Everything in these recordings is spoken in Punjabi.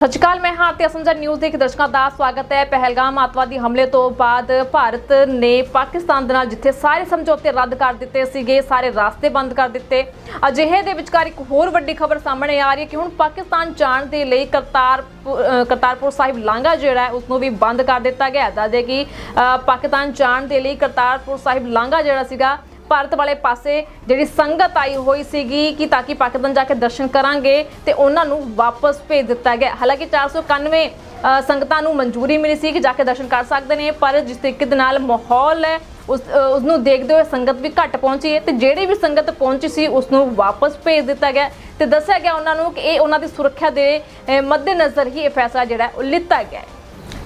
ਸਤਿ ਸ਼੍ਰੀ ਅਕਾਲ ਮੈਂ ਹਾਂ ਤੇ ਅਸੰਜਾ ਨਿਊਜ਼ ਦੇ ਇੱਕ ਦਰਸ਼ਕਾਂ ਦਾ ਸਵਾਗਤ ਹੈ। ਪਹਿਲਗਾਮ ਆਤਵਾਦੀ ਹਮਲੇ ਤੋਂ ਬਾਅਦ ਭਾਰਤ ਨੇ ਪਾਕਿਸਤਾਨ ਦੇ ਨਾਲ ਜਿੱਥੇ ਸਾਰੇ ਸਮਝੌਤੇ ਰੱਦ ਕਰ ਦਿੱਤੇ ਸੀਗੇ, ਸਾਰੇ ਰਾਸਤੇ ਬੰਦ ਕਰ ਦਿੱਤੇ। ਅਜਿਹੇ ਦੇ ਵਿਚਕਾਰ ਇੱਕ ਹੋਰ ਵੱਡੀ ਖਬਰ ਸਾਹਮਣੇ ਆ ਰਹੀ ਹੈ ਕਿ ਹੁਣ ਪਾਕਿਸਤਾਨ ਜਾਣ ਦੇ ਲਈ ਕਰਤਾਰਪੁਰ ਕਰਤਾਰਪੁਰ ਸਾਹਿਬ ਲਾਂਘਾ ਜਿਹੜਾ ਹੈ ਉਸ ਨੂੰ ਵੀ ਬੰਦ ਕਰ ਦਿੱਤਾ ਗਿਆ ਦੱਸਦੇ ਕਿ ਪਾਕਿਸਤਾਨ ਜਾਣ ਦੇ ਲਈ ਕਰਤਾਰਪੁਰ ਸਾਹਿਬ ਲਾਂਘਾ ਜਿਹੜਾ ਸੀਗਾ ਭਾਰਤ ਵਾਲੇ ਪਾਸੇ ਜਿਹੜੀ ਸੰਗਤ ਆਈ ਹੋਈ ਸੀਗੀ ਕਿ ਤਾਂ ਕਿ ਪਾਕਿਸਤਾਨ ਜਾ ਕੇ ਦਰਸ਼ਨ ਕਰਾਂਗੇ ਤੇ ਉਹਨਾਂ ਨੂੰ ਵਾਪਸ ਭੇਜ ਦਿੱਤਾ ਗਿਆ। ਹਾਲਾਂਕਿ 491 ਅ, ਸੰਗਤਾਂ ਨੂੰ ਮਨਜ਼ੂਰੀ ਮਿਲੀ ਸੀ ਕਿ ਜਾ ਕੇ ਦਰਸ਼ਨ ਕਰ ਸਕਦੇ ਨੇ ਪਰ ਜਿਸ ਤਰੀਕੇ ਦੇ ਨਾਲ ਮਾਹੌਲ ਹੈ ਉਸ ਅ, ਉਸ ਨੂੰ ਦੇਖਦੇ ਹੋਏ ਸੰਗਤ ਵੀ ਘੱਟ ਪਹੁੰਚੀ ਹੈ ਤੇ ਜਿਹੜੀ ਵੀ ਸੰਗਤ ਪਹੁੰਚੀ ਸੀ ਉਸ ਨੂੰ ਵਾਪਸ ਭੇਜ ਦਿੱਤਾ ਗਿਆ। ਤੇ ਦੱਸਿਆ ਗਿਆ ਉਹਨਾਂ ਨੂੰ ਕਿ ਇਹ ਉਹਨਾਂ ਦੀ ਸੁਰੱਖਿਆ ਦੇ ਮੱਦੇਨਜ਼ਰ ਹੀ ਇਹ ਫੈਸਲਾ ਜਿਹੜਾ ਉਹ ਲਿੱਤਾ ਗਿਆ ਹੈ।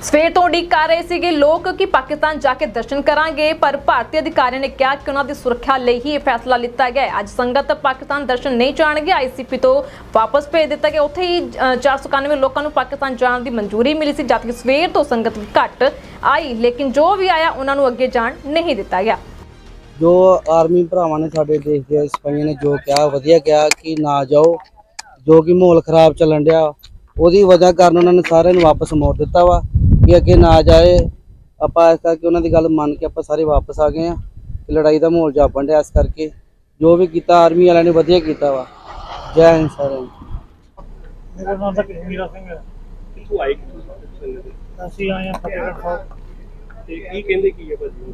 ਸਵੇਰ ਤੋਂ ਉਡੀਕ ਕਰ ਰਹੇ ਸੀਗੇ ਲੋਕ ਕਿ ਪਾਕਿਸਤਾਨ ਜਾ ਕੇ ਦਰਸ਼ਨ ਕਰਾਂਗੇ, ਪਰ ਭਾਰਤੀ ਅਧਿਕਾਰੀਆਂ ਨੇ ਕਿਹਾ ਕਿ ਉਹਨਾਂ ਦੀ ਸੁਰੱਖਿਆ ਲਈ ਹੀ ਇਹ ਫੈਸਲਾ ਲਿੱਤਾ ਗਿਆ ਹੈ। ਅੱਜ ਸੰਗਤ ਪਾਕਿਸਤਾਨ ਦਰਸ਼ਨ ਨਹੀਂ ਜਾਣਗੇ ਆਈਸੀਪੀ ਤੋਂ ਵਾਪਸ ਭੇਜ ਦਿੱਤਾ ਗਿਆ। ਉੱਥੇ ਹੀ 491 ਲੋਕਾਂ ਨੂੰ ਪਾਕਿਸਤਾਨ ਜਾਣ ਦੀ ਮਨਜ਼ੂਰੀ ਮਿਲੀ ਸੀ, ਜਦਕਿ ਸਵੇਰ ਤੋਂ ਸੰਗਤ ਘੱਟ ਆਈ, ਲੇਕਿਨ ਜੋ ਵੀ ਆਇਆ, ਉਹਨਾਂ ਨੂੰ ਅੱਗੇ ਜਾਣ ਨਹੀਂ ਦਿੱਤਾ ਗਿਆ। ਜੋ ਆਰਮੀ ਭਰਾਵਾਂ ਨੇ ਸਾਡੇ ਦੇਸ਼ ਦੇ ਸਿਪਾਹੀਆਂ ਨੇ ਜੋ ਕਿਹਾ, ਵਧੀਆ ਕਿਹਾ ਕਿ ਨਾ ਜਾਓ, ਜੋ ਕਿ ਮਾਹੌਲ ਖਰਾਬ ਚੱਲਣ ਡਿਆ, ਉਹਦੀ ਵਜ੍ਹਾ ਕਾਰਨ ਉਹਨਾਂ ਨੇ ਸਾਰਿਆਂ ਨੂੰ ਵਾਪਸ ਮੋੜ ਦਿੱਤਾ ਵਾ। ਕਿ ਅੱਗੇ ਨਾ ਜਾਏ। ਆਪਾਂ ਇਸ ਕਰਕੇ ਉਹਨਾਂ ਦੀ ਗੱਲ ਮੰਨ ਕੇ ਆਪਾਂ ਸਾਰੇ ਵਾਪਸ ਆ ਗਏ ਆ ਕਿ ਲੜਾਈ ਦਾ ਮਾਹੌਲ ਜਾਪਣ ਡਿਆ ਇਸ ਕਰਕੇ। ਜੋ ਵੀ ਕੀਤਾ ਆਰਮੀ ਵਾਲਿਆਂ ਨੇ ਵਧੀਆ ਕੀਤਾ ਵਾ। ਜੈ ਹਿੰਦ ਸਾਰਿਆਂ ਨੂੰ। ਮੇਰਾ ਨਾਮ ਤਾਂ ਕਸ਼ਮੀਰਾ ਸਿੰਘ ਹੈ। ਕਿੱਥੋਂ ਆਏ ਕਿੱਥੋਂ? ਅਸੀਂ ਆਏ ਹਾਂ ਫਤਿਹਗੜ੍ਹ ਸਾਹਿਬ। ਤੇ ਕੀ ਕਹਿੰਦੇ ਕੀ ਹੈ ਭਾਜੀ?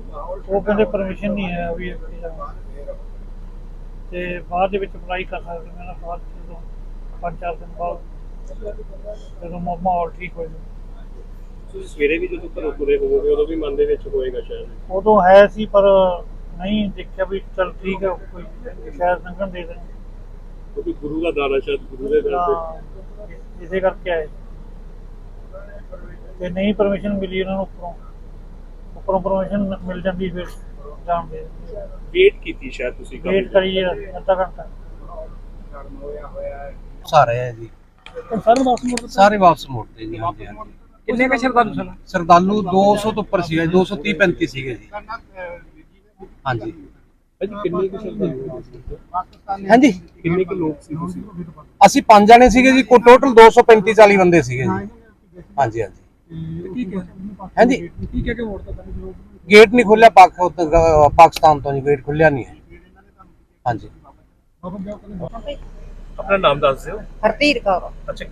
ਉਹ ਕਹਿੰਦੇ ਪਰਮਿਸ਼ਨ ਨਹੀਂ ਹੈ ਵੀ। ਤੇ ਬਾਅਦ ਦੇ ਵਿੱਚ ਅਪਲਾਈ ਕਰ ਸਕਦੇ ਮੈਂ ਨਾ ਬਾਅਦ ਚ ਜਦੋਂ ਪੰਜ ਚਾਰ ਦਿਨ ਬਾਅਦ ਜਦੋਂ ਮਾਹੌਲ ਠੀਕ ਹੋ ਜਾਵੇ ਤੁਸੀਂ ਸਵੇਰੇ ਵੀ ਜਦੋਂ ਘਰੋਂ ਤੁਰੇ ਹੋਵੋਗੇ ਉਦੋਂ ਵੀ ਮਨ ਦੇ ਵਿੱਚ ਹੋਏਗਾ ਸ਼ਾਇਦ? ਉਦੋਂ ਹੈ ਸੀ ਪਰ ਨਹੀਂ ਦੇਖਿਆ ਵੀ ਚਲ ਠੀਕ ਹੈ ਕੋਈ ਸ਼ਾਇਦ ਲੰਘਣ ਦੇ ਦੇਣ। ਕਿਉਂਕਿ ਗੁਰੂ ਦਾ ਦਾਣਾ ਸ਼ਾਇਦ ਗੁਰੂ ਦੇ ਦਰ ਤੇ। ਤਾਂ ਇਸੇ ਕਰਕੇ ਆਏ। ਤੇ ਨਹੀਂ ਪਰਮਿਸ਼ਨ ਮਿਲੀ ਉਹਨਾਂ ਨੂੰ ਉੱਪਰੋਂ। ਉੱਪਰੋਂ ਪਰਮਿਸ਼ਨ ਮਿਲ ਜਾਂਦੀ ਫਿਰ ਜਾਣ ਦੇ। ਵੇਟ ਕੀਤੀ ਸ਼ਾਇਦ ਤੁਸੀਂ ਕਾਫੀ ਵੇਟ ਕਰੀਏ ਅੱਧਾ ਘੰਟਾ। ਸਾਰੇ ਹੈ ਜੀ। ਸਰ ਵਾਪਸ ਸਾਰੇ ਵਾਪਸ ਮੁੜਦੇ ਜੀ ਹਾਂਜੀ ਹਾਂਜੀ। ਕਿੰਨੇ ਕ ਸ਼ਰਧਾਲੂ ਸਨ? ਸਰਦਾਲੂ 200 ਤੋਂ ਉੱਪਰ ਸੀਗਾ ਜੀ 230 35 ਸੀਗੇ ਜੀ। ਹਾਂਜੀ। ਭਾਜੀ ਕਿੰਨੇ ਕੁ ਸ਼ਰਧਾਲੂ ਹੋਏ ਸੀ? ਹਾਂਜੀ। ਕਿੰਨੇ ਕੁ ਲੋਕ ਸੀ ਤੁਸੀਂ ਅਸੀਂ ਪੰਜ ਜਣੇ ਸੀਗੇ ਜੀ ਕੋ ਟੋਟਲ 235 40 ਬੰਦੇ ਸੀਗੇ ਜੀ। ਹਾਂਜੀ ਹਾਂਜੀ। ਹਾਂਜੀ। ਕੀ ਕਹਿ ਕੇ ਮੋੜਤਾ ਗੇਟ ਨਹੀਂ ਖੁੱਲਿਆ ਪਾਕਿਸਤਾਨ ਤੋਂ ਜੀ ਗੇਟ ਖੁੱਲਿਆ ਨਹੀਂ ਹੈ। ਹਾਂਜੀ। ਆਪਣਾ ਨਾਮ ਦੱਸ ਦਿਓ। ਹਰਪੀਰ ਕੌਰ। ਅੱਛਾ।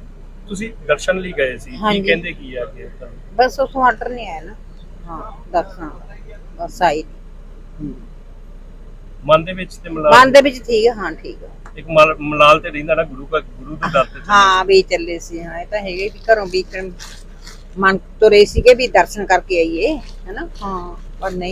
ਤੁਸੀਂ ਦਰਸ਼ਨ ਲਈ ਗਏ ਸੀ? ਕੀ ਹਾਂਜੀ। ਕਹਿੰਦੇ ਕੀ ਆ ਤੁਹਾਨੂੰ? ਬਸ ਉਸ ਆਰਡਰ ਨਹੀਂ ਆਇਆ ਨਾ। ਹਾਂ ਦੱਸਣਾ ਬਸ ਆਈ। ਮਨ ਦੇ ਵਿੱਚ ਤੇ ਮਲਾਲ ਮਨ ਦੇ ਵਿੱਚ ਠੀਕ ਹੈ ਹਾਂ ਠੀਕ ਹੈ ਇੱਕ ਮਲ- ਮਲਾਲ ਤੇ ਰਹਿੰਦਾ ਨਾ ਗੁਰੂ ਦਾ ਗੁਰੂ ਦੇ ਦਰ ਤੇ ਹਾਂ ਵੀ ਚੱਲੇ ਸੀ ਹਾਂ ਇਹ ਤਾਂ ਹੈਗੇ ਵੀ ਘਰੋਂ ਵੀ ਇੱਕ ਮਨ ਤੁਰੇ ਸੀਗੇ ਵੀ ਦਰਸ਼ਨ ਕਰਕੇ ਆਈਏ ਹੈਨਾ? ਹਾਂ। ਪਰ ਨਹੀਂ